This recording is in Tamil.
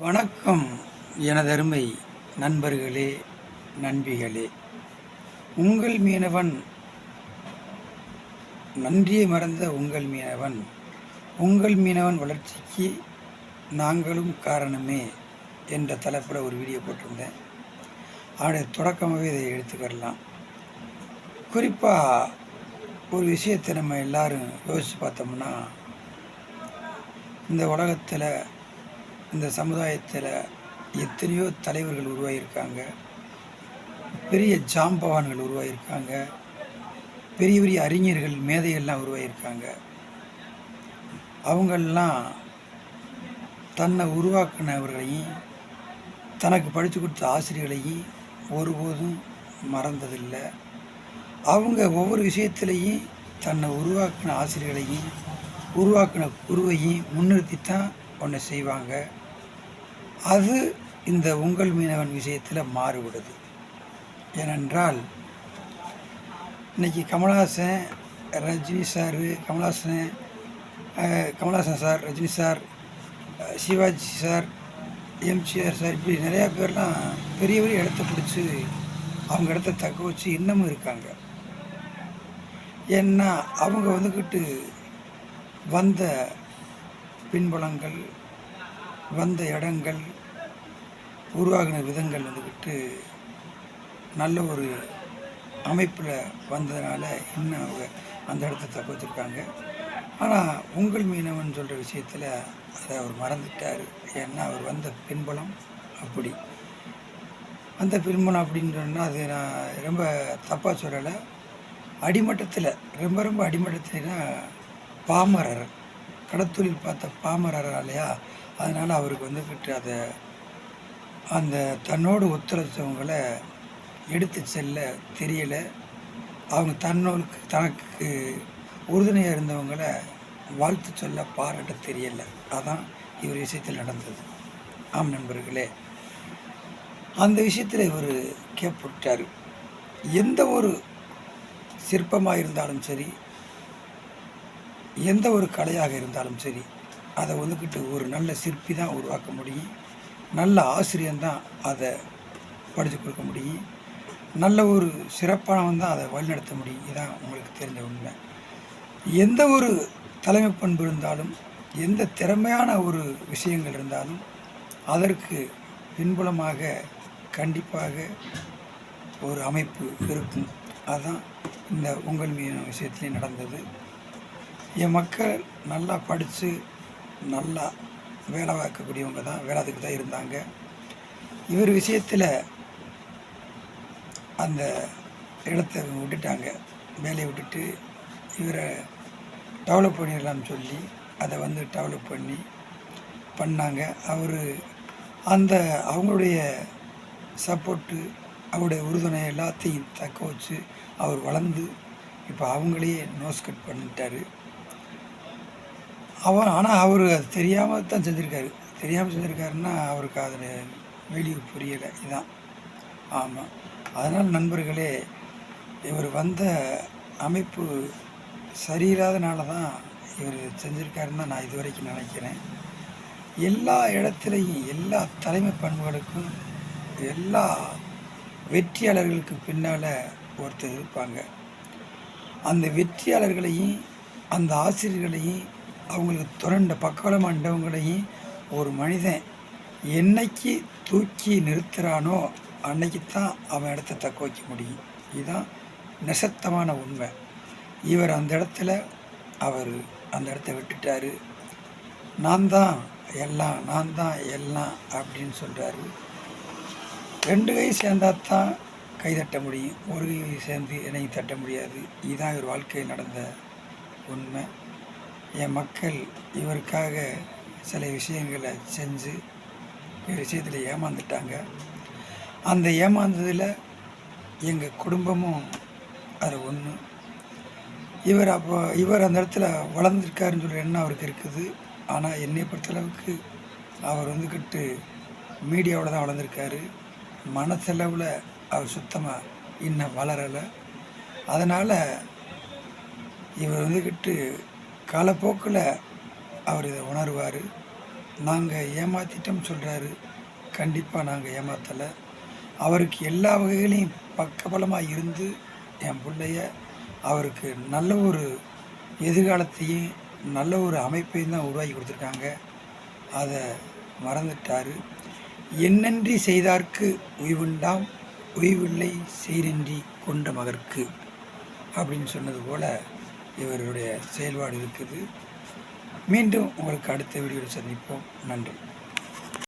வணக்கம் எனதருமை நண்பர்களே நண்பிகளே. உங்கள் மீனவன் நன்றியை மறந்த உங்கள் மீனவன். உங்கள் மீனவன் வளர்ச்சிக்கு நாங்களும் காரணமே என்ற தலைப்பில் ஒரு வீடியோ போட்டிருந்தேன். அவனுடைய தொடக்கமாகவே இதை எடுத்துக்கிடலாம் குறிப்பாக ஒரு விஷயத்தை நம்ம எல்லாரும் யோசித்து பார்த்தோம்னா இந்த உலகத்தில் இந்த சமுதாயத்தில் எத்தனையோ தலைவர்கள் உருவாகியிருக்காங்க. பெரிய ஜாம்பவான்கள் உருவாகியிருக்காங்க. பெரிய பெரிய அறிஞர்கள் மேதைகள்லாம் உருவாகியிருக்காங்க. அவங்கள்லாம் தன்னை உருவாக்கினவர்களையும் தனக்கு படித்து கொடுத்த ஆசிரியர்களையும் ஒருபோதும் மறந்ததில்லை. அவங்க ஒவ்வொரு விஷயத்துலையும் தன்னை உருவாக்கின ஆசிரியர்களையும் உருவாக்கின குருவையும் முன்னிறுத்தி தான் ஒன்று செய்வாங்க. அது இந்த உங்கள் மீனவன் விஷயத்தில் மாறுபடுது. ஏனென்றால் இன்னைக்கு Kamal Haasan Rajini sir Kamal Haasan Kamal Haasan Kamal Haasan sir Rajini sir Sivaji sir MGR sir இப்படி நிறையா பேர்லாம் பெரிய பெரிய இடத்த பிடிச்சி அவங்க இடத்த தக்க வச்சு இன்னமும் இருக்காங்க. ஏன்னா அவங்க வந்துக்கிட்டு வந்த பின்புலங்கள் வந்த இடங்கள் உருவாகின விதங்கள் வந்துக்கிட்டு நல்ல ஒரு அமைப்பில் வந்ததுனால இன்னும் அவங்க அந்த இடத்த தக்க வச்சுருக்காங்க. ஆனால் உங்கள் மீனவன் சொல்கிற விஷயத்தில் அதை அவர் மறந்துட்டார். ஏன்னா அவர் வந்த பின்புலம் அப்படி. அந்த பின்புலம் அப்படின்னு சொன்னால் அது நான் ரொம்ப தப்பாக சொல்லலை. அடிமட்டத்தில் ரொம்ப ரொம்ப அடிமட்டத்தில்னா பாமரர். கடத்தொழில் பார்த்த பாமரரா இல்லையா? அதனால் அவருக்கு வந்துக்கிட்டு அதை அந்த தன்னோடு ஒத்துழைச்சவங்களை எடுத்து செல்ல தெரியலை. அவங்க தன்னோருக்கு தனக்கு உறுதுணையாக இருந்தவங்கள வாழ்த்து சொல்ல பாராட்ட தெரியலை. அதான் இவர் விஷயத்தில் நடந்தது. ஆம் நண்பர்களே அந்த விஷயத்தில் இவர் கேட்பட்டார் எந்த ஒரு சிற்பமாக இருந்தாலும் சரி எந்த ஒரு கலையாக இருந்தாலும் சரி அதை வந்துக்கிட்டு ஒரு நல்ல சிற்பி தான் உருவாக்க முடியும். நல்ல ஆசிரியன் தான் அதை படித்து கொடுக்க முடியும். நல்ல ஒரு சிறப்பானவன் தான் அதை வழிநடத்த முடியும். இதுதான் உங்களுக்கு தெரிஞ்ச உண்மை. எந்த ஒரு தலைமை பண்பு இருந்தாலும் எந்த திறமையான ஒரு விஷயங்கள் இருந்தாலும் அதற்கு பின்புலமாக கண்டிப்பாக ஒரு அமைப்பு இருக்கும். அதுதான் இந்த உங்கள் மீன விஷயத்துலேயும் நடந்தது. என் மக்கள் நல்லா படித்து நல்லா வேலை பார்க்கக்கூடியவங்க தான் வேலைக்கு தான் இருந்தாங்க. இவர் விஷயத்தில் அந்த இடத்த விட்டுட்டாங்க. வேலையை விட்டுட்டு இவரை டெவலப் பண்ணிடலாம்னு சொல்லி அதை வந்து டெவலப் பண்ணி பண்ணாங்க. அவர் அந்த அவங்களுடைய சப்போர்ட்டு அவருடைய உறுதுணை எல்லாத்தையும் தக்க வச்சு அவர் வளர்ந்து இப்போ அவங்களையே நோஸ் கட் பண்ணிட்டாரு. அவர் ஆனால் அவர் அது தெரியாமல் தான் செஞ்சுருக்காரு. தெரியாமல் செஞ்சுருக்காருன்னா அவருக்கு அதில் வெளியே புரியலை. இதுதான் ஆமாம் அதனால் நண்பர்களே இவர் வந்த அமைப்பு சரியில்லாதனால தான் இவர் செஞ்சுருக்காருன்னு தான் நான் இது வரைக்கும் நினைக்கிறேன். எல்லா இடத்துலையும் எல்லா தலைமை பண்புகளுக்கும் எல்லா வெற்றியாளர்களுக்கு பின்னால் ஒருத்தர் இருப்பாங்க. அந்த வெற்றியாளர்களையும் அந்த ஆசிரியர்களையும் அவங்களுக்கு துரண்ட பக்கவலம் அண்டவங்களையும் ஒரு மனிதன் என்னைக்கு தூக்கி நிறுத்துகிறானோ அன்னைக்கு தான் அவன் இடத்த தக்க வைக்க முடியும். இதுதான் நெசத்தமான உண்மை. இவர் அந்த இடத்துல அவர் அந்த இடத்த விட்டுட்டாரு. நான் தான் எல்லாம் நான் தான் எல்லாம் அப்படின்னு சொல்கிறாரு ரெண்டு கை சேர்ந்தா தான் கை தட்ட முடியும். ஒரு கை சேர்ந்து என்னையும் தட்ட முடியாது. இதுதான் இவர் வாழ்க்கையில் நடந்த உண்மை. என் மக்கள் இவருக்காக சில விஷயங்களை செஞ்சு ஒரு விஷயத்தில் ஏமாந்துட்டாங்க. அந்த ஏமாந்ததில் எங்கள் குடும்பமும் அது ஒன்று இவர் அப்போ இவர் அந்த இடத்துல வளர்ந்துருக்காருன்னு சொல்கிற எண்ணம் அவருக்கு இருக்குது. ஆனால் என்னை பொறுத்தளவுக்கு அவர் வந்துக்கிட்டு மீடியாவில் தான் வளர்ந்துருக்காரு. மனசளவில் அவர் சுத்தமாக இன்னும் வளரலை. அதனால் இவர் வந்துக்கிட்டு காலப்போக்கில் அவர் இதை உணர்வார். நாங்கள் ஏமாத்திட்டோம் சொல்கிறாரு கண்டிப்பாக நாங்கள் ஏமாத்தலை. அவருக்கு எல்லா வகைகளையும் பக்கபலமாக இருந்து என் பிள்ளைய அவருக்கு நல்ல ஒரு எதிர்காலத்தையும் நல்ல ஒரு அமைப்பையும் தான் உருவாக்கி கொடுத்துருக்காங்க. அதை மறந்துட்டார். என்னன்றி செய்தார்க்கு உய்வுண்டாம் உய்வில்லை சீரின்றி கொண்ட மகர்க்கு அப்படின்னு சொன்னது போல் இவருடைய செயல்பாடு இருக்குது. மீண்டும் உங்களுக்கு அடுத்த வீடியோவில் சந்திப்போம். நன்றி.